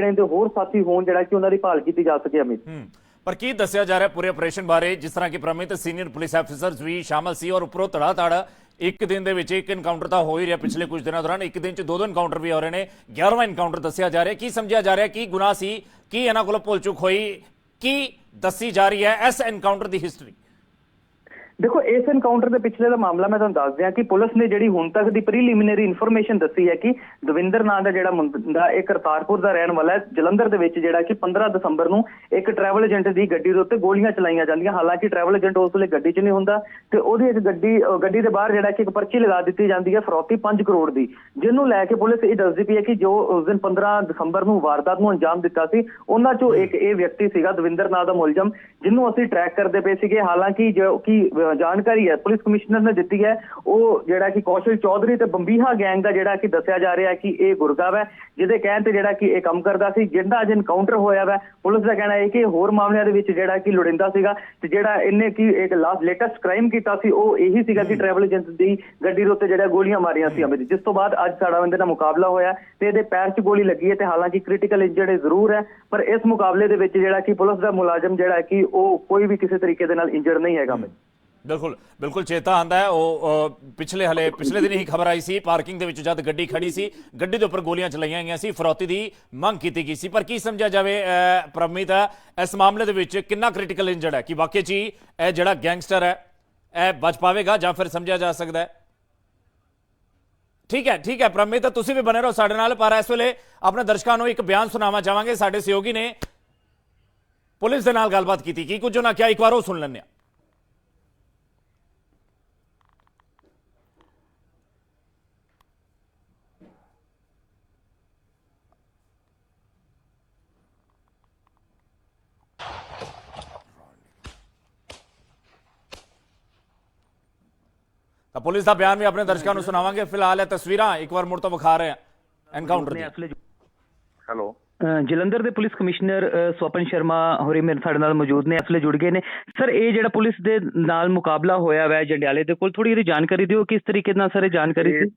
ਜਿਹੜੇ ਇਹਦੇ ਹੋਰ ਸਾਥੀ ਹੋਣ ਜਿਹੜਾ ਕਿ ਉਹਨਾਂ ਦੀ ਭਾਲ ਕੀਤੀ ਜਾ ਸਕੇ ਅਮਿਤ। ਪਰ ਕੀ ਦੱਸਿਆ ਜਾ ਰਿਹਾ ਪੂਰੇ ਆਪਰੇਸ਼ਨ ਬਾਰੇ? ਜਿਸ ਤਰ੍ਹਾਂ ਕਿ ਪ੍ਰਮਿਤ ਸੀਨੀਅਰ ਪੁਲਿਸ ਅਫਸਰਸ ਵੀ ਸ਼ਾਮਲ ਸੀ ਔਰ ਉੱਪਰੋਂ ਧੜਾ ਧੜ ਇੱਕ ਦਿਨ ਦੇ ਵਿੱਚ ਇੱਕ ਇਨਕਾਊਂਟਰ ਤਾਂ ਹੋ ਹੀ ਰਿਹਾ ਪਿਛਲੇ ਕੁਝ ਦਿਨਾਂ ਦੌਰਾਨ। ਇੱਕ ਦਿਨ ਚ ਦੋ ਦੋ ਇਨਕਾਊਂਟਰ ਵੀ ਹੋ ਰਹੇ ਨੇ। 11ਵਾਂ ਇਨਕਾਊਂਟਰ ਦੱਸਿਆ ਜਾ ਰਿਹਾ। ਕੀ ਸਮਝਿਆ ਜਾ ਰਿਹਾ? ਕੀ ਗੁਨਾਹ ਸੀ? ਕੀ ਇਹਨਾਂ ਕੋਲੋਂ ਭੁੱਲ ਚੁੱਕ ਹੋਈ? ਕੀ ਦੱਸੀ ਜਾ ਰਹੀ ਹੈ ਇਸ ਇਨਕਾਊਂਟਰ ਦੀ ਹਿਸਟਰੀ ਦੇਖੋ, ਇਸ ਐਨਕਾਊਂਟਰ ਦੇ ਪਿਛਲੇ ਦਾ ਮਾਮਲਾ ਮੈਂ ਤੁਹਾਨੂੰ ਦੱਸ ਦਿਆਂ ਕਿ ਪੁਲਿਸ ਨੇ ਜਿਹੜੀ ਹੁਣ ਤੱਕ ਦੀ ਪ੍ਰੀਲੀਮੀਨਰੀ ਇਨਫੋਰਮੇਸ਼ਨ ਦੱਸੀ ਹੈ ਕਿ ਦਵਿੰਦਰ ਨਾਂ ਦਾ ਜਿਹੜਾ ਮੁੰਡਾ ਇਹ ਕਰਤਾਰਪੁਰ ਦਾ ਰਹਿਣ ਵਾਲਾ ਹੈ, ਜਲੰਧਰ ਦੇ ਵਿੱਚ ਜਿਹੜਾ ਕਿ 15 ਦਸੰਬਰ ਨੂੰ ਇੱਕ ਟਰੈਵਲ ਏਜੰਟ ਦੀ ਗੱਡੀ ਦੇ ਉੱਤੇ ਗੋਲੀਆਂ ਚਲਾਈਆਂ ਜਾਂਦੀਆਂ। ਹਾਲਾਂਕਿ ਟਰੈਵਲ ਏਜੰਟ ਉਸ ਵੇਲੇ ਗੱਡੀ 'ਚ ਨਹੀਂ ਹੁੰਦਾ ਤੇ ਉਹਦੀ ਇੱਕ ਗੱਡੀ ਗੱਡੀ ਦੇ ਬਾਹਰ ਜਿਹੜਾ ਕਿ ਇੱਕ ਪਰਚੀ ਲਗਾ ਦਿੱਤੀ ਜਾਂਦੀ ਹੈ ਫਰੋਤੀ 5 ਕਰੋੜ ਦੀ, ਜਿਹਨੂੰ ਲੈ ਕੇ ਪੁਲਿਸ ਇਹ ਦੱਸਦੀ ਪਈ ਹੈ ਕਿ ਜੋ ਉਸ ਦਿਨ 15 ਦਸੰਬਰ ਨੂੰ ਵਾਰਦਾਤ ਨੂੰ ਅੰਜਾਮ ਦਿੱਤਾ ਸੀ, ਉਹਨਾਂ 'ਚੋਂ ਇੱਕ ਇਹ ਵਿਅਕਤੀ ਸੀਗਾ ਦਵਿੰਦਰ ਨਾਂ ਦਾ ਮੁਲਜ਼ਮ, ਜਿਹਨੂੰ ਅਸੀਂ ਟਰੈਕ ਕਰਦੇ ਪਏ ਸੀਗੇ। ਹਾਲਾਂਕਿ ਜੋ ਕਿ ਜਾਣਕਾਰੀ ਹੈ ਪੁਲਿਸ ਕਮਿਸ਼ਨਰ ਨੇ ਦਿੱਤੀ ਹੈ ਉਹ ਜਿਹੜਾ ਕਿ ਕੌਸ਼ਲ ਚੌਧਰੀ ਤੇ ਬੰਬੀਹਾ ਗੈਂਗ ਦਾ ਜਿਹੜਾ ਕਿ ਦੱਸਿਆ ਜਾ ਰਿਹਾ ਹੈ ਕਿ ਇਹ ਗੁਰਗਾਵ ਹੈ ਜਿਹਦੇ ਕਹਿਣ ਤੇ ਜਿਹੜਾ ਕਿ ਇਹ ਕੰਮ ਕਰਦਾ ਸੀ ਜਿੰਦਾ ਅੱਜ ਐਨਕਾਊਂਟਰ ਹੋਇਆ ਵਾ ਪੁਲਿਸ ਦਾ ਕਹਿਣਾ ਹੈ ਕਿ ਹੋਰ ਮਾਮਲਿਆਂ ਦੇ ਵਿੱਚ ਜਿਹੜਾ ਕਿ ਲੋੜਿੰਦਾ ਸੀਗਾ ਤੇ ਜਿਹੜਾ ਇਹਨੇ ਕੀ ਇੱਕ ਲਾਸਟ ਲੇਟੈਸਟ ਕ੍ਰਾਈਮ ਕੀਤਾ ਸੀ ਉਹ ਇਹੀ ਸੀਗਾ ਕਿ ਟਰੈਵਲ ਏਜੰਟ ਦੀ ਗੱਡੀ ਦੇ ਉੱਤੇ ਜਿਹੜਾ ਗੋਲੀਆਂ ਮਾਰੀਆਂ ਸੀ ਅਮਿਤ ਜਿਸ ਤੋਂ ਬਾਅਦ ਅੱਜ ਸਾਡਾ ਬੰਦੇ ਨਾਲ ਮੁਕਾਬਲਾ ਹੋਇਆ ਤੇ ਇਹਦੇ ਪੈਰ 'ਚ ਗੋਲੀ ਲੱਗੀ ਹੈ ਤੇ ਹਾਲਾਂਕਿ ਕ੍ਰਿਟੀਕਲ ਇੰਜਰਡ ਜ਼ਰੂਰ ਹੈ ਪਰ ਇਸ ਮੁਕਾਬਲੇ ਦੇ ਵਿੱਚ ਜਿਹੜਾ ਕਿ ਪੁਲਿਸ ਦਾ ਮੁਲਾਜ਼ਮ ਜਿਹੜਾ ਕਿ ਉਹ ਕੋਈ ਵੀ ਕਿਸੇ ਤਰੀਕੇ ਦੇ ਨਾਲ ਇੰਜਰਡ ਨਹੀਂ ਹੈਗਾ ਅਮਿਤ। ਬਿਲਕੁਲ ਬਿਲਕੁਲ ਚੇਤਾ ਆਂਦਾ ਹੈ। ਉਹ ਪਿਛਲੇ ਹਲੇ ਪਿਛਲੇ ਦਿਨ ਹੀ ਖਬਰ ਆਈ ਸੀ ਪਾਰਕਿੰਗ ਦੇ ਵਿੱਚ ਜਦ ਗੱਡੀ ਖੜੀ ਸੀ ਗੱਡੀ ਦੇ ਉੱਪਰ ਗੋਲੀਆਂ ਚਲਾਈਆਂ ਗਈਆਂ ਸੀ ਫਰੌਤੀ ਦੀ ਮੰਗ ਕੀਤੀ ਗਈ ਸੀ। ਪਰ ਕੀ ਸਮਝਿਆ ਜਾਵੇ ਅ, ਪ੍ਰਮਿਤ ਇਸ ਮਾਮਲੇ ਦੇ ਵਿੱਚ ਕਿੰਨਾ ਕ੍ਰਿਟੀਕਲ ਇੰਜਰਡ ਹੈ? ਕਿ ਵਾਕਈ ਚ ਹੀ ਇਹ ਜਿਹੜਾ ਗੈਂਗਸਟਰ ਹੈ ਇਹ ਬਚ ਪਾਵੇਗਾ ਜਾਂ ਫਿਰ ਸਮਝਿਆ ਜਾ ਸਕਦਾ ਹੈ? ਠੀਕ ਹੈ ਠੀਕ ਹੈ ਪ੍ਰਮਿਤ ਤੁਸੀਂ ਵੀ ਬਣੇ ਰਹੋ ਸਾਡੇ ਨਾਲ ਪਰ ਇਸ ਵੇਲੇ ਆਪਣੇ ਦਰਸ਼ਕਾਂ ਨੂੰ ਇੱਕ ਬਿਆਨ ਸੁਣਾਉਣਾ ਚਾਹਾਂਗੇ। ਸਾਡੇ ਸਹਿਯੋਗੀ ਨੇ ਪੁਲਿਸ ਦੇ ਨਾਲ ਗੱਲਬਾਤ ਕੀਤੀ। ਕੀ ਕੁਝ ਉਹਨਾਂ ਕਿਹਾ? ਇੱਕ ਵਾਰ ਉਹ ਸੁਣ ਲੈਂਦੇ ਹਾਂ। ਤਾਂ ਪੁਲਿਸ ਦਾ ਬਿਆਨ ਵੀ ਆਪਣੇ ਦਰਸ਼ਕਾਂ ਨੂੰ ਸੁਣਾਵਾਂਗੇ। ਫਿਲਹਾਲ ਇਹ ਤਸਵੀਰਾਂ ਇੱਕ ਵਾਰ ਮੁੜ ਤੋਂ ਵਿਖਾ ਰਹੇ ਹਾਂ। ਐਨਕਾਊਂਟਰ ਦੀ। ਹੈਲੋ ਜਲੰਧਰ ਦੇ ਪੁਲਿਸ ਕਮਿਸ਼ਨਰ ਸਵਪਨ ਸ਼ਰਮਾ ਹੋਰੀ ਮੇਰੇ ਸਾਡੇ ਨਾਲ ਮੌਜੂਦ ਨੇ ਅਸਲੇ ਜੁੜ ਗਏ ਨੇ। ਸਰ ਇਹ ਜਿਹੜਾ ਪੁਲਿਸ ਦੇ ਨਾਲ ਮੁਕਾਬਲਾ ਹੋਇਆ ਵੈ ਜੰਡਿਆਲੇ ਦੇ ਕੋਲ ਥੋੜੀ ਜਿਹੀ ਜਾਣਕਾਰੀ ਦਿਓ ਕਿਸ ਤਰੀਕੇ ਨਾਲ ਸਰ ਇਹ ਜਾਣਕਾਰੀ ਸੀ?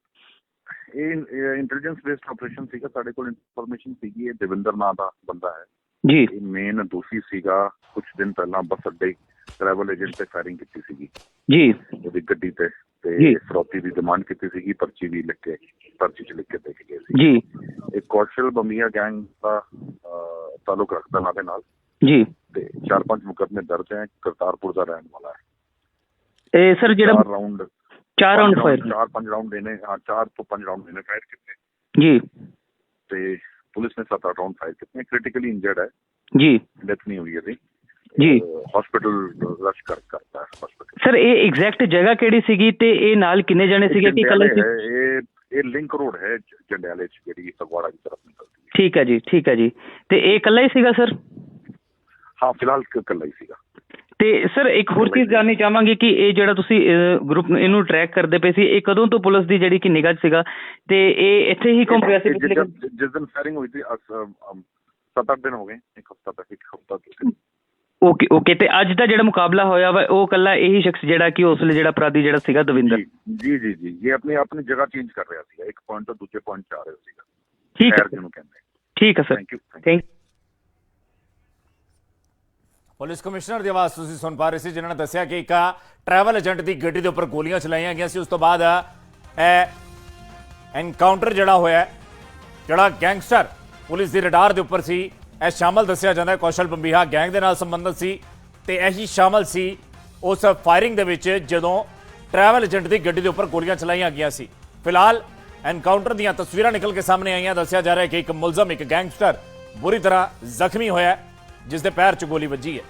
ਇਹ ਇੰਟੈਲੀਜੈਂਸ ਬੇਸਡ ਆਪਰੇਸ਼ਨ ਸੀਗਾ ਸਾਡੇ ਕੋਲ ਇਨਫੋਰਮੇਸ਼ਨ ਸੀਗੀ ਇਹ ਦੇਵਿੰਦਰ ਨਾਂ ਦਾ ਬੰਦਾ ਹੈ। ਜੀ। ਇਹ ਮੇਨ ਦੋਸ਼ੀ ਸੀਗਾ ਕੁਝ ਦਿਨ ਪਹਿਲਾਂ ਬੱਸ ਅੱਡੇ ਟਰੈਵਲ ਏਜੰਟ ਤੇ ਫਾਇਰਿੰਗ ਕੀਤੀ ਸੀਗੀ। ਜੀ। ਉਹਦੀ ਗੱਡੀ ਤੇ। ਤੇ ਫਰੋਤੀ ਦੀ ਡਿਮਾਂਡ ਕੀਤੀ ਸੀਗੀ ਪਰਚੀ ਵੀ ਲਿਖ ਕੇ ਪਰਚੀ ਚ ਲਿਖ ਕੇ ਦੇ ਕੇ ਗਏ ਸੀ। ਜੀ। ਇਹ ਕੌਸ਼ਲ ਬੰਮੀਆ ਗੈਂਗ ਦਾ ਅਹ, ਤਾਲੁਕ ਰੱਖਦਾ ਨਾਲ ਦੇ ਨਾਲ। ਜੀ। ਤੇ ਚਾਰ ਪੰਜ ਮੁਕੱਦਮੇ ਦਰਜ ਹੈ ਕਰਤਾਰਪੁਰ ਦਾ ਰਹਿਣ ਵਾਲਾ ਹੈ। ਇਹ ਸਰ ਜਿਹੜਾ ਚਾਰ ਰਾਉਂਡ ਚਾਰ ਰਾਉਂਡ ਫਾਇਰ ਚਾਰ ਪੰਜ ਰਾਉਂਡ ਇਹਨੇ ਹਾਂ ਚਾਰ ਤੋਂ ਪੰਜ ਰਾਉਂਡ ਇਹਨੇ ਫਾਇਰ ਕੀਤੇ। ਜੀ। ਤੇ ਪੁਲਿਸ ਨੇ ਸੱਤ ਅੱਠ ਰਾਉਂਡ ਫਾਇਰ ਕੀਤੇ ਕ੍ਰਿਟੀਕਲੀ ਇੰਜਰਡ ਹੈ। ਜੀ। ਡੈਥ ਨਹੀਂ ਹੋਈ ਇਹਦੀ। ਜੀ। ਹਸਪੀਟਲ ਰਸ਼ ਕਰ ਕਰਤਾ ਹਸਪੀਟਲ ਸਰ ਇਹ ਐਗਜ਼ੈਕਟ ਜਗ੍ਹਾ ਕਿਹੜੀ ਸੀਗੀ ਤੇ ਇਹ ਨਾਲ ਕਿੰਨੇ ਜਣੇ ਸੀਗੇ ਕਿ ਇਕੱਲੇ ਸੀ? ਇਹ ਇਹ ਲਿੰਕ ਰੋਡ ਹੈ ਜੰਡਿਆਲੇ ਚ ਜਿਹੜੀ ਫਗਵਾੜਾ ਦੀ ਤਰਫ ਨਿਕਲਦੀ ਹੈ। ਠੀਕ ਹੈ ਜੀ ਠੀਕ ਹੈ ਜੀ। ਤੇ ਇਹ ਇਕੱਲਾ ਹੀ ਸੀਗਾ ਸਰ ਹਾਂ ਫਿਲਹਾਲ ਇਕੱਲਾ ਹੀ ਸੀਗਾ। ਤੇ ਸਰ ਇੱਕ ਹੋਰ ਚੀਜ਼ ਜਾਣਨੀ ਚਾਹਾਂਗੇ ਕਿ ਇਹ ਜਿਹੜਾ ਤੁਸੀਂ ਗਰੁੱਪ ਇਹਨੂੰ ਟਰੈਕ ਕਰਦੇ ਪਏ ਸੀ ਇਹ ਕਦੋਂ ਤੋਂ ਪੁਲਿਸ ਦੀ ਜਿਹੜੀ ਕਿ ਨਿਗਾਹ ਸੀਗਾ? ਤੇ ਇਹ ਇੱਥੇ ਹੀ ਘੁੰਮ ਰਿਹਾ ਸੀ ਜਿਸ- ਦਿਨ? ਫਾਇਰਿੰਗ ਹੋਈ ਸੀ ਅਸ- ਅਮ, ਸੱਤ ਅੱਠ ਦਿਨ ਹੋ ਗਏ ਇੱਕ ਹਫਤਾ ਤੱਕ ਇੱਕ ਹਫਤਾ ਤੱਕ। ਓਕੇ ਓਕੇ ਤੇ ਅੱਜ ਦਾ ਜਿਹੜਾ ਮੁਕਾਬਲਾ ਹੋਇਆ ਵਾ ਉਹ ਕੱਲਾ ਇਹੀ ਸ਼ਖਸ ਜਿਹੜਾ ਕਿ ਉਸ ਵੇਲੇ ਜਿਹੜਾ ਅਪਰਾਧੀ ਜਿਹੜਾ ਸੀਗਾ ਦਵਿੰਦਰ। ਜੀ ਜੀ ਜੀ ਇਹ ਆਪਣੀ ਆਪਣੀ ਜਗ੍ਹਾ ਚੇਂਜ ਕਰ ਰਿਹਾ ਸੀਗਾ। ਇੱਕ ਪੁਆਇੰਟ ਤੋਂ ਦੂਜੇ ਪੁਆਇੰਟ 'ਚ ਆ ਰਿਹਾ ਸੀਗਾ। ਠੀਕ ਹੈ ਜਿਹਨੂੰ ਕਹਿੰਦੇ ਠੀਕ ਹੈ sir. Thank you thank police commissioner ਦੀ ਆਵਾਜ਼ ਤੁਸੀਂ ਸੁਣ ਪਾ ਰਹੇ ਸੀ ਜਿਨ੍ਹਾਂ ਨੇ ਦੱਸਿਆ ਕਿ ਇੱਕ ਟਰੈਵਲ ਏਜੰਟ ਦੀ ਗੱਡੀ ਦੇ ਉੱਪਰ ਗੋਲੀਆਂ ਚਲਾਈਆਂ ਗਈਆਂ ਸੀ। ਉਸ ਤੋਂ ਬਾਅਦ ਇਹ ਐਨਕਾਊਂਟਰ ਜਿਹੜਾ ਹੋਇਆ ਜਿਹੜਾ ਗੈਂਗਸਟਰ ਪੁਲਿਸ ਦੀ ਰਡਾਰ ਦੇ ਉੱਪਰ ਸੀ। ਇਹ ਸ਼ਾਮਲ ਦੱਸਿਆ ਜਾਂਦਾ ਹੈ, ਕੌਸ਼ਲ ਬੰਬੀਹਾ ਗੈਂਗ ਦੇ ਨਾਲ ਸੰਬੰਧਿਤ ਸੀ ਤੇ ਇਹੀ ਸ਼ਾਮਲ ਸੀ ਉਸ ਫਾਇਰਿੰਗ ਦੇ ਵਿੱਚ ਜਦੋਂ ਟਰੈਵਲ ਏਜੰਟ ਦੀ ਗੱਡੀ ਦੇ ਉੱਪਰ ਗੋਲੀਆਂ ਚਲਾਈਆਂ ਗਈਆਂ ਸੀ। ਫਿਲਹਾਲ ਐਨਕਾਊਂਟਰ ਦੀਆਂ ਤਸਵੀਰਾਂ ਨਿਕਲ ਕੇ ਸਾਹਮਣੇ ਆਈਆਂ, ਦੱਸਿਆ ਜਾ ਰਿਹਾ ਹੈ ਕਿ ਇੱਕ ਮੁਲਜ਼ਮ, ਇੱਕ ਗੈਂਗਸਟਰ ਬੁਰੀ ਤਰ੍ਹਾਂ ਜ਼ਖਮੀ ਹੋਇਆ ਜਿਸ ਦੇ ਪੈਰ 'ਚ ਗੋਲੀ ਵੱਜੀ ਹੈ।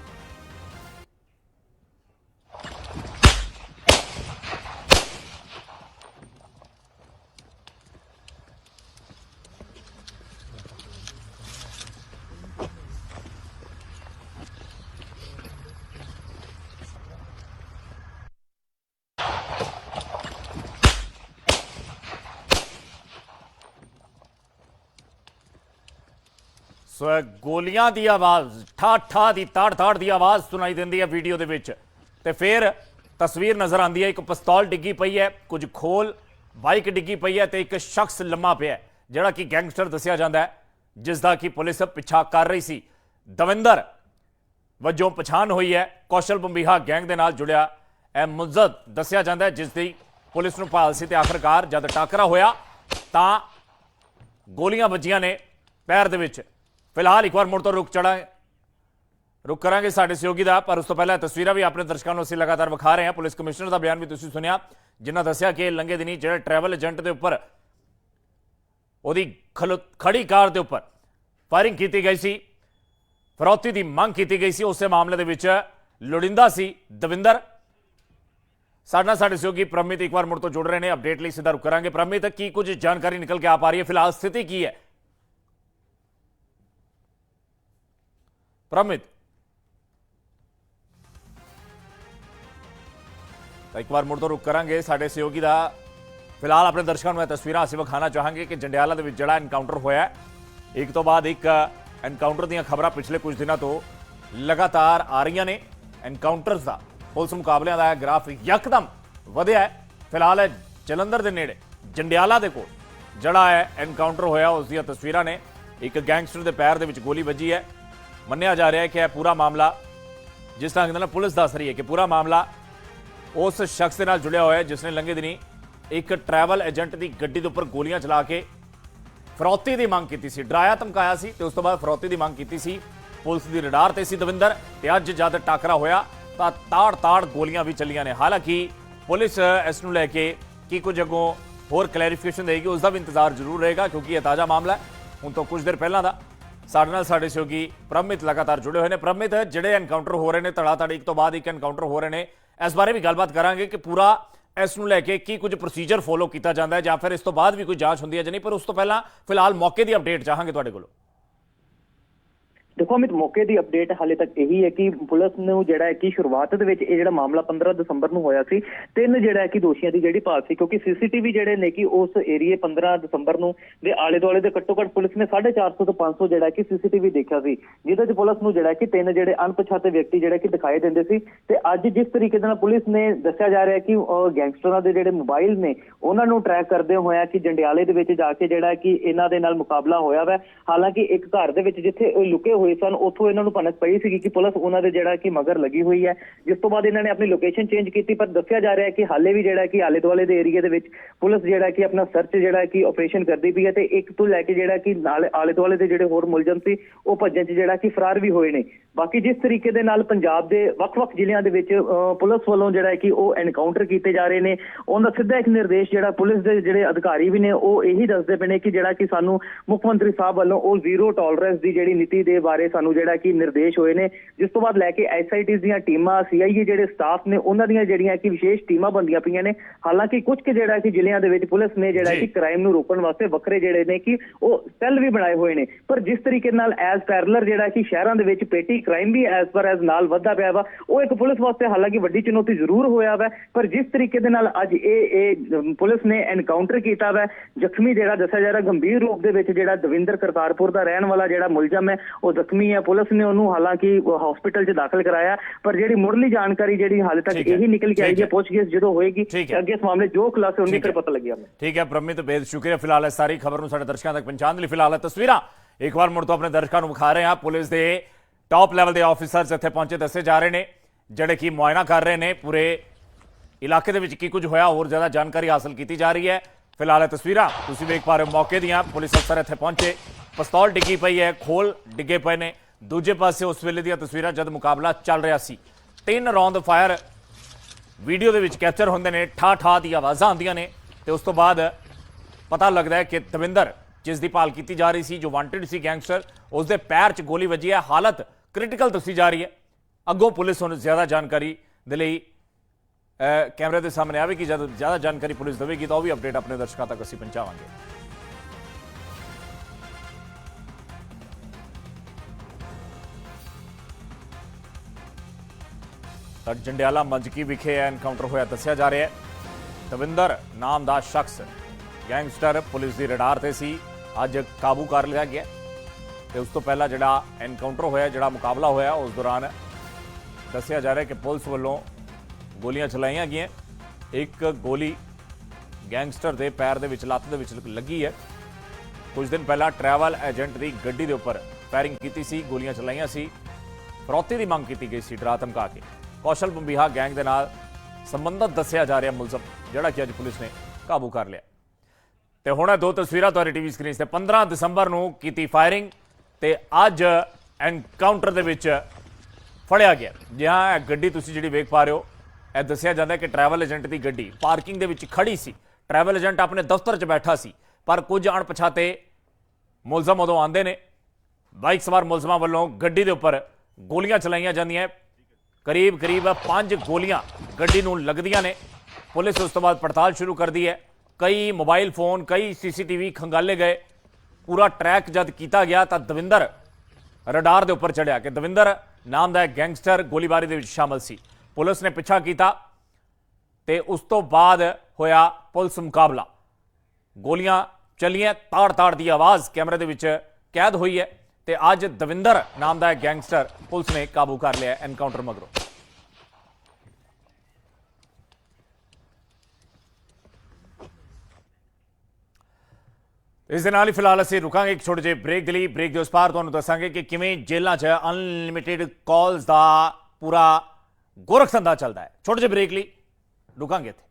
ਸੋ ਇਹ ਗੋਲੀਆਂ ਦੀ ਆਵਾਜ਼ ਠਾ ਠਾ ਦੀ ਤਾੜ ਤਾੜ ਦੀ ਆਵਾਜ਼ ਸੁਣਾਈ ਦਿੰਦੀ ਹੈ ਵੀਡੀਓ ਦੇ ਵਿੱਚ। ਤੇ ਫਿਰ ਤਸਵੀਰ ਨਜ਼ਰ ਆਉਂਦੀ ਹੈ, ਇੱਕ ਪਿਸਤੌਲ ਡਿੱਗੀ ਪਈ ਹੈ, ਕੁਝ ਖੋਲ, ਬਾਈਕ ਡਿੱਗੀ ਪਈ ਹੈ ਤੇ ਇੱਕ ਸ਼ਖਸ ਲੰਮਾ ਪਿਆ ਜਿਹੜਾ ਕਿ ਗੈਂਗਸਟਰ ਦੱਸਿਆ ਜਾਂਦਾ ਹੈ ਜਿਸ ਦਾ ਕਿ ਪੁਲਿਸ ਪਿੱਛਾ ਕਰ ਰਹੀ ਸੀ। ਦਵਿੰਦਰ ਵਜੋਂ ਪਛਾਣ ਹੋਈ ਹੈ, ਕੌਸ਼ਲ ਬੰਬੀਹਾ ਗੈਂਗ ਦੇ ਨਾਲ ਜੁੜਿਆ। ਇਹ ਮੁਜਦ ਦੱਸਿਆ ਜਾਂਦਾ ਹੈ ਜਿਸ ਦੀ ਪੁਲਿਸ ਨੂੰ ਭਾਲ ਸੀ ਤੇ ਆਖਰਕਾਰ ਜਦ ਟਾਕਰਾ ਹੋਇਆ, ਤਾਂ ਗੋਲੀਆਂ ਵੱਜੀਆਂ ਨੇ ਪੈਰ ਦੇ ਵਿੱਚ। ਫਿਲਹਾਲ ਇੱਕ ਵਾਰ ਮੁੜ ਤੋਂ ਰੁਕ ਚੜਾਂਗੇ ਰੁਕ ਕਰਾਂਗੇ ਸਾਡੇ ਸਹਿਯੋਗੀ ਦਾ, ਪਰ ਉਸ ਤੋਂ ਪਹਿਲਾਂ ਤਸਵੀਰਾਂ ਵੀ ਆਪਣੇ ਦਰਸ਼ਕਾਂ ਨੂੰ ਅਸੀਂ ਲਗਾਤਾਰ ਵਿਖਾ ਰਹੇ ਹਾਂ। ਪੁਲਿਸ ਕਮਿਸ਼ਨਰ ਦਾ ਬਿਆਨ ਵੀ ਤੁਸੀਂ ਸੁਣਿਆ, ਜਿਨ੍ਹਾਂ ਦੱਸਿਆ ਕਿ ਲੰਗੇ ਦਿਨੀ ਜਿਹੜਾ ਟਰੈਵਲ ਏਜੰਟ ਦੇ ਉੱਪਰ, ਉਹਦੀ ਖਲੋ- ਖੜੀ ਕਾਰ ਦੇ ਉੱਪਰ ਫਾਇਰਿੰਗ ਕੀਤੀ ਗਈ ਸੀ। ਫਰੌਤੀ ਦੀ ਮੰਗ ਕੀਤੀ ਗਈ ਸੀ। ਉਸੇ ਮਾਮਲੇ ਦੇ ਵਿੱਚ ਲੋੜਿੰਦਾ ਸੀ ਦਵਿੰਦਰ। ਸਾਡੇ ਨਾਲ ਸਾਡੇ ਸਹਿਯੋਗੀ ਪ੍ਰਮਿਤ ਇੱਕ ਵਾਰ ਮੁੜ ਤੋਂ ਜੁੜ ਰਹੇ ਨੇ। ਅਪਡੇਟ ਲਈ ਸਿੱਧਾ ਰੁਕ ਕਰਾਂਗੇ। ਪ੍ਰਮਿਤ, ਕੀ ਕੁਝ ਜਾਣਕਾਰੀ ਨਿਕਲ ਕੇ ਆ ਪਾ ਰਹੀ ਹੈ? ਫਿਲਹਾਲ ਸਥਿਤੀ ਕੀ ਹੈ? ਪ੍ਰਮਿਤ ਤਾਂ ਇੱਕ ਵਾਰ ਮੁੜ ਤੋਂ ਰੁਕ ਕਰਾਂਗੇ ਸਾਡੇ ਸਹਿਯੋਗੀ ਦਾ। ਫਿਲਹਾਲ ਆਪਣੇ ਦਰਸ਼ਕਾਂ ਨੂੰ ਇਹ ਤਸਵੀਰਾਂ ਅਸੀਂ ਵਿਖਾਣਾ ਚਾਹਾਂਗੇ ਕਿ ਜੰਡਿਆਲਾ ਦੇ ਵਿੱਚ ਜਿਹੜਾ ਐਨਕਾਊਂਟਰ ਹੋਇਆ ਇੱਕ ਤੋਂ ਬਾਅਦ ਇੱਕ ਐਨਕਾਊਂਟਰ ਦੀਆਂ ਖਬਰਾਂ ਪਿਛਲੇ ਕੁਝ ਦਿਨਾਂ ਤੋਂ ਲਗਾਤਾਰ ਆ ਰਹੀਆਂ ਨੇ। ਐਨਕਾਊਂਟਰਸ ਦਾ ਪੁਲਿਸ ਮੁਕਾਬਲਿਆਂ ਦਾ ਗ੍ਰਾਫ ਯਕਦਮ ਵਧਿਆ ਫਿਲਹਾਲ ਇਹ ਜਲੰਧਰ ਦੇ ਨੇੜੇ, ਜੰਡਿਆਲਾ ਦੇ ਕੋਲ ਜਿਹੜਾ ਹੈ ਐਨਕਾਊਂਟਰ ਹੋਇਆ, ਉਸ ਦੀਆਂ ਤਸਵੀਰਾਂ ਨੇ। ਇੱਕ ਗੈਂਗਸਟਰ ਦੇ ਪੈਰ ਦੇ ਵਿੱਚ ਗੋਲੀ ਵੱਜੀ ਹੈ। ਮੰਨਿਆ ਜਾ ਰਿਹਾ ਹੈ ਕਿ ਇਹ ਪੂਰਾ ਮਾਮਲਾ, ਜਿਸ ਤਰ੍ਹਾਂ ਨਾਲ ਪੁਲਿਸ ਦੱਸ ਰਹੀ ਹੈ ਕਿ ਪੂਰਾ ਮਾਮਲਾ ਉਸ ਸ਼ਖਸ ਦੇ ਨਾਲ ਜੁੜਿਆ ਹੋਇਆ ਹੈ ਜਿਸ ਨੇ ਲੰਘੇ ਦਿਨੀ ਇੱਕ ਟਰੈਵਲ ਏਜੰਟ ਦੀ ਗੱਡੀ ਦੇ ਉੱਪਰ ਗੋਲੀਆਂ ਚਲਾ ਕੇ ਫਰੌਤੀ ਦੀ ਮੰਗ ਕੀਤੀ ਸੀ। ਡਰਾਇਆ, ਧਮਕਾਇਆ ਸੀ ਤੇ ਉਸ ਤੋਂ ਬਾਅਦ ਫਰੌਤੀ ਦੀ ਮੰਗ ਕੀਤੀ ਸੀ। ਪੁਲਿਸ ਦੀ ਰਡਾਰ ਤੇ ਸੀ ਦਵਿੰਦਰ ਤੇ ਅੱਜ ਜਦ ਟਾਕਰਾ ਹੋਇਆ ਤਾਂ ਤਾੜ-ਤਾੜ ਗੋਲੀਆਂ ਵੀ ਚੱਲੀਆਂ ਨੇ। ਹਾਲਾਂਕਿ ਪੁਲਿਸ ਇਸ ਨੂੰ ਲੈ ਕੇ ਕੀ ਕੁਝ ਅੱਗੋਂ ਹੋਰ ਕਲੈਰੀਫਿਕੇਸ਼ਨ ਦੇਗੀ, ਉਸ ਦਾ ਵੀ ਇੰਤਜ਼ਾਰ ਜ਼ਰੂਰ ਰਹੇਗਾ ਕਿਉਂਕਿ ਇਹ ਤਾਜ਼ਾ ਮਾਮਲਾ ਹੈ। ਹੁਣ ਤੋਂ ਕੁਝ ਦੇਰ ਪਹਿਲਾਂ ਦਾ ਸਾਡੇ ਨਾਲ ਸਾਡੇ ਸਹਿਯੋਗੀ ਪ੍ਰਮਿਤ ਲਗਾਤਾਰ ਜੁੜੇ ਹੋਏ ਨੇ। ਪ੍ਰਮਿਤ, ਜਿਹੜੇ ਐਨਕਾਊਂਟਰ ਹੋ ਰਹੇ ਨੇ ਧੜਾ ਧੜ ਇੱਕ ਤੋਂ ਬਾਅਦ ਇੱਕ ਐਨਕਾਊਂਟਰ ਹੋ ਰਹੇ ਨੇ। ਇਸ ਬਾਰੇ ਵੀ ਗੱਲਬਾਤ ਕਰਾਂਗੇ ਕਿ ਪੂਰਾ ਇਸ ਨੂੰ ਲੈ ਕੇ ਕੀ ਕੁਝ ਪ੍ਰੋਸੀਜਰ ਫੋਲੋ ਕੀਤਾ ਜਾਂਦਾ ਹੈ ਜਾਂ ਫਿਰ ਇਸ ਤੋਂ ਬਾਅਦ ਵੀ ਕੋਈ ਜਾਂਚ ਹੁੰਦੀ ਹੈ ਜਾਂ ਨਹੀਂ, ਪਰ ਉਸ ਤੋਂ ਪਹਿਲਾਂ ਫਿਲਹਾਲ ਮੌਕੇ ਦੀ ਅਪਡੇਟ ਚਾਹਾਂਗੇ ਤੁਹਾਡੇ ਕੋਲੋਂ। ਦੇਖੋ ਅਮਿਤ, ਮੌਕੇ ਦੀ ਅਪਡੇਟ ਹਾਲੇ ਤੱਕ ਇਹੀ ਹੈ ਕਿ ਪੁਲਿਸ ਨੂੰ ਜਿਹੜਾ ਹੈ ਕਿ ਸ਼ੁਰੂਆਤ ਦੇ ਵਿੱਚ ਇਹ ਜਿਹੜਾ ਮਾਮਲਾ 15 ਦਸੰਬਰ ਨੂੰ ਹੋਇਆ ਸੀ, ਤਿੰਨ ਜਿਹੜਾ ਹੈ ਕਿ ਦੋਸ਼ੀਆਂ ਦੀ ਜਿਹੜੀ ਭਾਲ ਸੀ, ਕਿਉਂਕਿ ਸੀਸੀਟੀਵੀ ਜਿਹੜੇ ਨੇ ਕਿ ਉਸ ਏਰੀਏ 15 ਦਸੰਬਰ ਨੂੰ ਦੇ ਆਲੇ ਦੁਆਲੇ ਦੇ ਘੱਟੋ ਘੱਟ ਪੁਲਿਸ ਨੇ 450 ਤੋਂ 500 ਜਿਹੜਾ ਕਿ ਸੀਸੀਟੀਵੀ ਦੇਖਿਆ ਸੀ, ਜਿਹਦੇ 'ਚ ਪੁਲਿਸ ਨੂੰ ਜਿਹੜਾ ਕਿ ਤਿੰਨ ਜਿਹੜੇ ਅਣਪਛਾਤੇ ਵਿਅਕਤੀ ਜਿਹੜੇ ਕਿ ਦਿਖਾਈ ਦਿੰਦੇ ਸੀ ਤੇ ਅੱਜ ਜਿਸ ਤਰੀਕੇ ਦੇ ਨਾਲ ਪੁਲਿਸ ਨੇ ਦੱਸਿਆ ਜਾ ਰਿਹਾ ਕਿ ਗੈਂਗਸਟਰਾਂ ਦੇ ਜਿਹੜੇ ਮੋਬਾਈਲ ਨੇ, ਉਹਨਾਂ ਨੂੰ ਟਰੈਕ ਕਰਦੇ ਹੋਇਆ ਕਿ ਜੰਡਿਆਲੇ ਦੇ ਵਿੱਚ ਜਾ ਕੇ ਜਿਹੜਾ ਕਿ ਇਹਨਾਂ ਦੇ ਨਾਲ ਮੁਕਾਬਲਾ ਹੋਇਆ ਵਾ, ਹਾਲਾਂਕਿ ਇੱਕ ਘਰ ਦੇ ਵਿੱਚ ਜਿੱਥੇ ਲੁਕੇ ਹੋਏ ਸਨ ਉੱਥੋਂ ਇਹਨਾਂ ਨੂੰ ਭਨਕ ਪਈ ਸੀਗੀ ਕਿ ਪੁਲਿਸ ਉਹਨਾਂ ਦੇ ਜਿਹੜਾ ਕਿ ਮਗਰ ਲੱਗੀ ਹੋਈ ਹੈ। ਜਿਸ ਤੋਂ ਬਾਅਦ ਇਹਨਾਂ ਨੇ ਆਪਣੀ ਲੋਕੇਸ਼ਨ ਚੇਂਜ ਕੀਤੀ ਪਰ ਦੱਸਿਆ ਜਾ ਰਿਹਾ ਹੈ ਕਿ ਹਾਲੇ ਵੀ ਜਿਹੜਾ ਕਿ ਆਲੇ ਦੁਆਲੇ ਦੇ ਏਰੀਆ ਦੇ ਵਿੱਚ ਪੁਲਿਸ ਜਿਹੜਾ ਕਿ ਆਪਣਾ ਸਰਚ ਜਿਹੜਾ ਕਿ ਆਪਰੇਸ਼ਨ ਕਰਦੀ ਪਈ ਹੈ ਤੇ ਇੱਕ ਤੋਂ ਲੈ ਕੇ ਜਿਹੜਾ ਕਿ ਨਾਲ ਆਲੇ ਦੁਆਲੇ ਦੇ ਜਿਹੜੇ ਹੋਰ ਮੁਲਜ਼ਮ ਸੀ ਉਹ ਭੱਜਣ 'ਚ ਜਿਹੜਾ ਕਿ ਫਰਾਰ ਵੀ ਹੋਏ ਨੇ। ਬਾਕੀ ਜਿਸ ਤਰੀਕੇ ਦੇ ਨਾਲ ਪੰਜਾਬ ਦੇ ਵੱਖ-ਵੱਖ ਜ਼ਿਲ੍ਹਿਆਂ ਦੇ ਵਿੱਚ ਅਹ, ਪੁਲਿਸ ਵੱਲੋਂ ਜਿਹੜਾ ਹੈ ਕਿ ਉਹ ਐਨਕਾਊਂਟਰ ਕੀਤੇ ਜਾ ਰਹੇ ਨੇ ਉਹਦਾ ਸਿੱਧਾ ਇੱਕ ਨਿਰਦੇਸ਼ ਜਿਹੜਾ ਪੁਲਿਸ ਦੇ ਜਿਹੜੇ ਅਧਿਕਾਰੀ ਵੀ ਨੇ ਉਹ ਇਹੀ ਦੱਸਦੇ ਪਏ ਨੇ ਕਿ ਜਿਹੜਾ ਕਿ ਸਾਨੂੰ ਮੁੱਖ ਮੰਤਰੀ ਸਾਹਿਬ ਵੱਲੋਂ ਉਹ ਜ਼ੀਰੋ ਟੋਲਰੈਂਸ ਦੀ ਜਿਹੜੀ ਨੀਤੀ ਦੇ ਬਾਰੇ ਸਾਨੂੰ ਜਿਹੜਾ ਕਿ ਨਿਰਦੇਸ਼ ਹੋਏ ਨੇ ਜਿਸ ਤੋਂ ਬਾਅਦ ਲੈ ਕੇ ਐਸਆਈਟੀਜ਼ ਦੀਆਂ ਟੀਮਾਂ ਸੀਆਈਏ ਜਿਹੜੇ ਸਟਾਫ ਨੇ ਉਹਨਾਂ ਦੀਆਂ ਜਿਹੜੀਆਂ ਕਿ ਵਿਸ਼ੇਸ਼ ਟੀਮਾਂ ਬੰਦੀਆਂ ਪਈਆਂ ਨੇ। ਹਾਲਾਂਕਿ ਕੁਝ ਕਿ ਜਿਹੜਾ ਕਿ ਜ਼ਿਲ੍ਹਿਆਂ ਦੇ ਵਿੱਚ ਪੁਲਿਸ ਨੇ ਜਿਹੜਾ। ਕਿ ਕ੍ਰਾਈਮ ਨੂੰ ਰੋਕਣ ਵਾਸਤੇ ਵੱਖਰੇ ਜਿਹੜੇ ਨੇ ਕਿ ਉਹ ਸੈੱਲ ਵੀ ਬਣਾਏ ਹੋਏ ਨੇ। ਪਰ ਜਿਸ ਤਰੀਕੇ ਨਾਲ ਐਜ਼ ਪੈਰਲਰ ਜਿਹੜਾ ਕਿ ਸ਼ਹਿਰਾਂ ਦੇ ਵਿੱਚ ਪੇਟੀ ਕ੍ਰਾਈਮ ਵੀ ਐਜ਼ ਪਰ ਐਜ਼ ਨਾਲ ਵੱਧਦਾ ਪਿਆ ਵਾ ਉਹ ਇੱਕ ਪੁਲਿਸ ਵਾਸਤੇ ਹਾਲਾਂਕਿ ਵੱਡੀ ਚੁਣੌਤੀ ਜ਼ਰੂਰ ਹੋਇਆ ਵਾ। ਪਰ ਜਿਸ ਤਰੀਕੇ ਦੇ ਨਾਲ ਅੱਜ ਇਹ ਇਹ ਪੁਲਿਸ ਨੇ ਐਨਕਾਊਂਟਰ ਕੀਤਾ ਵਾ ਜ਼ਖਮੀ ਜਿਹੜਾ ਦੱਸਿਆ ਜਾ ਰਿਹਾ ਗੰਭੀਰ ਰੂਪ ਦੇ ਵਿੱਚ ਜਿਹੜਾ ਦਵਿੰਦਰ ਕਰਤਾਰਪੁਰ ਦਾ ਰਹਿਣ ਵਾਲਾ ਜਿਹੜਾ ਮੁਲਜ਼ਮ ਹੈ ਉਹ ਜ਼ਖਮੀ ਹੈ ਪੁਲਿਸ ਨੇ ਉਹਨੂੰ ਹਾਲਾਂਕਿ ਹਸਪੀਟਲ 'ਚ ਦਾਖਲ ਕਰਾਇਆ ਪਰ ਜਿਹੜੀ ਮੁੱਢਲੀ ਜਾਣਕਾਰੀ ਜਿਹੜੀ ਹਾਲੇ ਤੱਕ। ਇਹੀ ਨਿਕਲ ਕੇ ਆਈ ਹੈ। ਪੁੱਛਗਿੱਛ ਜਦੋਂ ਹੋਏਗੀ ਅੱਗੇ ਇਸ ਮਾਮਲੇ ਜੋ ਖੁਲਾਸੇ ਹੋਣਗੇ। ਫਿਰ ਪਤਾ ਲੱਗਿਆ ਮੈਨੂੰ ਠੀਕ ਹੈ ਪ੍ਰਮਿਤ ਬੇਦ ਸ਼ੁਕਰੀਆ ਫਿਲਹਾਲ ਇਸ ਸਾਰੀ ਖਬਰ ਨੂੰ ਸਾਡੇ ਦਰਸ਼ਕਾਂ ਤੱਕ ਪਹੁੰਚਾਉਣ ਲਈ ਫਿਲਹਾਲ ਤਸਵੀਰਾਂ ਇੱਕ ਵਾਰ ਮੁੜ ਤੋਂ ਆਪਣੇ ਦਰਸ਼ਕਾਂ ਨੂੰ ਵਿਖਾ ਰਹੇ ਹਾਂ ਪੁਲਿਸ ਦੇ ਟਾਪ ਲੈਵਲ ਦੇ ਆਫੀਸਰਸ ਇੱਥੇ ਪਹੁੰਚੇ ਦੱਸੇ ਜਾ ਰਹੇ ਨੇ ਜਿਹੜੇ ਕਿ ਮੁਆਇਨਾ ਕਰ ਰਹੇ ਨੇ ਪੂਰੇ ਇਲਾਕੇ ਦੇ ਵਿੱਚ ਕੀ ਕੁਝ ਹੋਇਆ ਹੋਰ ਜ਼ਿਆਦਾ ਜਾਣਕਾਰੀ ਹਾਸਲ ਕੀਤੀ ਜਾ ਰਹੀ ਹੈ ਫਿਲਹਾਲ ਇਹ ਤਸਵੀਰਾਂ ਤੁਸੀਂ ਵੇਖ ਪਾ ਰਹੇ ਹੋ ਮੌਕੇ ਦੀਆਂ। ਪੁਲਿਸ ਅਫਸਰ ਇੱਥੇ ਪਹੁੰਚੇ। ਪਿਸਤੌਲ ਡਿੱਗੀ ਪਈ ਹੈ, ਖੋਲ ਡਿੱਗੇ ਪਏ ਨੇ। ਦੂਜੇ ਪਾਸੇ ਉਸ ਵੇਲੇ ਦੀਆਂ ਤਸਵੀਰਾਂ ਜਦ ਮੁਕਾਬਲਾ ਚੱਲ ਰਿਹਾ ਸੀ। ਤਿੰਨ ਰੌਂਦ ਫਾਇਰ ਵੀਡੀਓ ਦੇ ਵਿੱਚ ਕੈਪਚਰ ਹੁੰਦੇ ਨੇ ਠਾ ਠਾ ਦੀ ਆਵਾਜ਼ਾਂ ਆਉਂਦੀਆਂ ਨੇ ਤੇ ਉਸ ਤੋਂ ਬਾਅਦ ਪਤਾ ਲੱਗਦਾ ਹੈ ਕਿ ਦਵਿੰਦਰ, ਜਿਸ ਦੀ ਭਾਲ ਕੀਤੀ ਜਾ ਰਹੀ ਸੀ, ਜੋ ਵਾਂਟਡ ਸੀ ਗੈਂਗਸਟਰ ਉਸ ਦੇ ਪੈਰ 'ਚ ਗੋਲੀ ਵੱਜੀ ਹੈ। ਹਾਲਤ ਕ੍ਰਿਟੀਕਲ ਦੱਸੀ ਜਾ ਰਹੀ ਹੈ। ਅੱਗੋਂ ਪੁਲਿਸ ਹੁਣ ਜ਼ਿਆਦਾ ਜਾਣਕਾਰੀ ਦੇ ਲਈ ਕੈਮਰੇ ਦੇ ਸਾਹਮਣੇ ਆਵੇਗੀ ਜਦ ਜ਼ਿਆਦਾ ਜਾਣਕਾਰੀ ਪੁਲਿਸ ਦੇਵੇਗੀ ਤਾਂ ਉਹ ਵੀ ਅਪਡੇਟ ਆਪਣੇ ਦਰਸ਼ਕਾਂ ਤੱਕ ਅਸੀਂ ਪਹੁੰਚਾਵਾਂਗੇ ਤਾਂ ਜੰਡਿਆਲਾ ਮੰਜਕੀ ਵਿਖੇ ਇਹ ਐਨਕਾਊਂਟਰ ਹੋਇਆ ਦੱਸਿਆ ਜਾ ਰਿਹਾ ਹੈ ਦਵਿੰਦਰ ਨਾਮ ਦਾ ਸ਼ਖਸ ਗੈਂਗਸਟਰ ਪੁਲਿਸ ਦੀ ਰਡਾਰ ਤੇ ਸੀ ਅੱਜ ਕਾਬੂ ਕਰ ਲਿਆ ਗਿਆ ਤੇ ਉਸ ਤੋਂ ਪਹਿਲਾਂ ਜਿਹੜਾ ਐਨਕਾਊਂਟਰ ਹੋਇਆ ਜਿਹੜਾ ਮੁਕਾਬਲਾ ਹੋਇਆ ਉਸ ਦੌਰਾਨ ਦੱਸਿਆ ਜਾ ਰਿਹਾ ਕਿ ਪੁਲਿਸ ਵੱਲੋਂ ਗੋਲੀਆਂ ਚਲਾਈਆਂ ਗਈਆਂ। ਇੱਕ ਗੋਲੀ ਗੈਂਗਸਟਰ ਦੇ ਪੈਰ ਦੇ ਵਿੱਚ, ਲੱਤ ਦੇ ਵਿੱਚ ਲੱਗੀ ਹੈ। ਕੁਝ ਦਿਨ ਪਹਿਲਾਂ ਟਰੈਵਲ ਏਜੰਟ ਦੀ ਗੱਡੀ ਦੇ ਉੱਪਰ ਫਾਇਰਿੰਗ ਕੀਤੀ ਸੀ, ਗੋਲੀਆਂ ਚਲਾਈਆਂ ਸੀ। ਫਰੋਤੀ ਦੀ ਮੰਗ ਕੀਤੀ ਗਈ ਸੀ, ਡਰਾ ਧਮਕਾ ਕੇ। ਕੌਸ਼ਲ ਬੰਬੀਹਾ ਗੈਂਗ ਦੇ ਨਾਲ ਸੰਬੰਧਤ ਦੱਸਿਆ ਜਾ ਰਿਹਾ ਮੁਲਜ਼ਮ, ਜਿਹੜਾ ਕਿ ਅੱਜ ਪੁਲਿਸ ਨੇ ਕਾਬੂ ਕਰ ਲਿਆ। ਤੇ ਹੁਣ ਇਹ ਦੋ ਤਸਵੀਰਾਂ ਤੁਹਾਡੀ ਟੀਵੀ ਸਕਰੀਨ ਤੇ 15 ਦਸੰਬਰ ਨੂੰ ਕੀਤੀ ਫਾਇਰਿੰਗ ਤੇ ਅੱਜ ਐਨਕਾਊਂਟਰ ਦੇ ਵਿੱਚ ਫੜਿਆ ਗਿਆ। ਜਿਹਾਂ ਇਹ ਗੱਡੀ ਤੁਸੀਂ ਜਿਹੜੀ ਵੇਖ ਪਾ ਰਹੇ ਹੋ ਇਹ ਦੱਸਿਆ ਜਾਂਦਾ ਕਿ ਟਰੈਵਲ ਏਜੰਟ ਦੀ ਗੱਡੀ ਪਾਰਕਿੰਗ ਦੇ ਵਿੱਚ ਖੜੀ ਸੀ। ਟਰੈਵਲ ਏਜੰਟ ਆਪਣੇ ਦਫ਼ਤਰ 'ਚ ਬੈਠਾ ਸੀ, ਪਰ ਕੁਝ ਅਣਪਛਾਤੇ ਮੁਲਜ਼ਮ ਉਦੋਂ ਆਉਂਦੇ ਨੇ। ਬਾਈਕ ਸਵਾਰ ਮੁਲਜ਼ਮਾਂ ਵੱਲੋਂ ਗੱਡੀ ਦੇ ਉੱਪਰ ਗੋਲੀਆਂ ਚਲਾਈਆਂ ਜਾਂਦੀਆਂ ਕਰੀਬ ਕਰੀਬ 5 ਗੋਲੀਆਂ ਗੱਡੀ ਨੂੰ ਲੱਗਦੀਆਂ ਨੇ। ਪੁਲਿਸ ਉਸ ਤੋਂ ਬਾਅਦ ਪੜਤਾਲ ਸ਼ੁਰੂ ਕਰਦੀ ਹੈ। ਕਈ ਮੋਬਾਈਲ ਫੋਨ, ਕਈ ਸੀਸੀਟੀਵੀ ਖੰਗਾਲੇ ਗਏ। ਪੂਰਾ ਟਰੈਕ ਜਦ ਕੀਤਾ ਗਿਆ ਤਾਂ ਦਵਿੰਦਰ ਰਡਾਰ ਦੇ ਉੱਪਰ ਚੜਿਆ ਕਿ ਦਵਿੰਦਰ ਨਾਮ ਦਾ ਗੈਂਗਸਟਰ ਗੋਲੀਬਾਰੀ ਦੇ ਵਿੱਚ ਸ਼ਾਮਲ ਸੀ। ਪੁਲਿਸ ਨੇ ਪਿੱਛਾ ਕੀਤਾ ਤੇ ਉਸ ਤੋਂ ਬਾਅਦ ਹੋਇਆ ਪੁਲਿਸ ਮੁਕਾਬਲਾ। ਗੋਲੀਆਂ ਚੱਲੀਆਂ, ਤਾੜ-ਤਾੜ ਦੀ ਆਵਾਜ਼ ਕੈਮਰੇ ਦੇ ਵਿੱਚ ਕੈਦ ਹੋਈ ਹੈ ਤੇ ਅੱਜ ਦਵਿੰਦਰ ਨਾਮ ਦਾ ਗੈਂਗਸਟਰ ਪੁਲਿਸ ਨੇ ਕਾਬੂ ਕਰ ਲਿਆ ਐਨਕਾਊਂਟਰ ਮਗਰੋਂ। ਇਸ ਦੇ ਨਾਲ ਹੀ ਫਿਲਹਾਲ ਅਸੀਂ ਰੁਕਾਂਗੇ ਇੱਕ ਛੋਟੇ ਜਿਹੇ ਬ੍ਰੇਕ ਦੇ ਲਈ। ਬ੍ਰੇਕ ਦੇ ਉਸ ਪਾਰ ਤੁਹਾਨੂੰ ਦੱਸਾਂਗੇ ਕਿ ਕਿਵੇਂ ਜੇਲ੍ਹਾਂ 'ਚ ਅਨਲਿਮਿਟਿਡ ਕਾਲਸ ਦਾ ਪੂਰਾ ਗੋਰਖ ਧੰਦਾ ਚੱਲਦਾ ਹੈ। ਛੋਟੇ ਜਿਹੇ ਬ੍ਰੇਕ ਲਈ ਰੁਕਾਂਗੇ ਇੱਥੇ।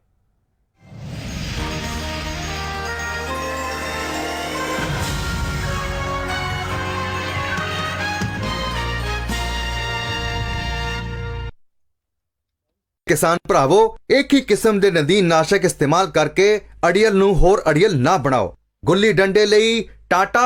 ਕਿਸਾਨ ਭਰਾਵੋ, ਇੱਕ ਹੀ ਕਿਸਮ ਦੇ ਨਦੀਨ ਨਾਸ਼ਕ ਇਸਤੇਮਾਲ ਕਰਕੇ ਅੜੀਅਲ ਨੂੰ ਹੋਰ ਅੜੀਅਲ ਨਾ ਬਣਾਓ। ਗੁੱਲੀ ਡੰਡੇ ਲਈ ਟਾਟਾ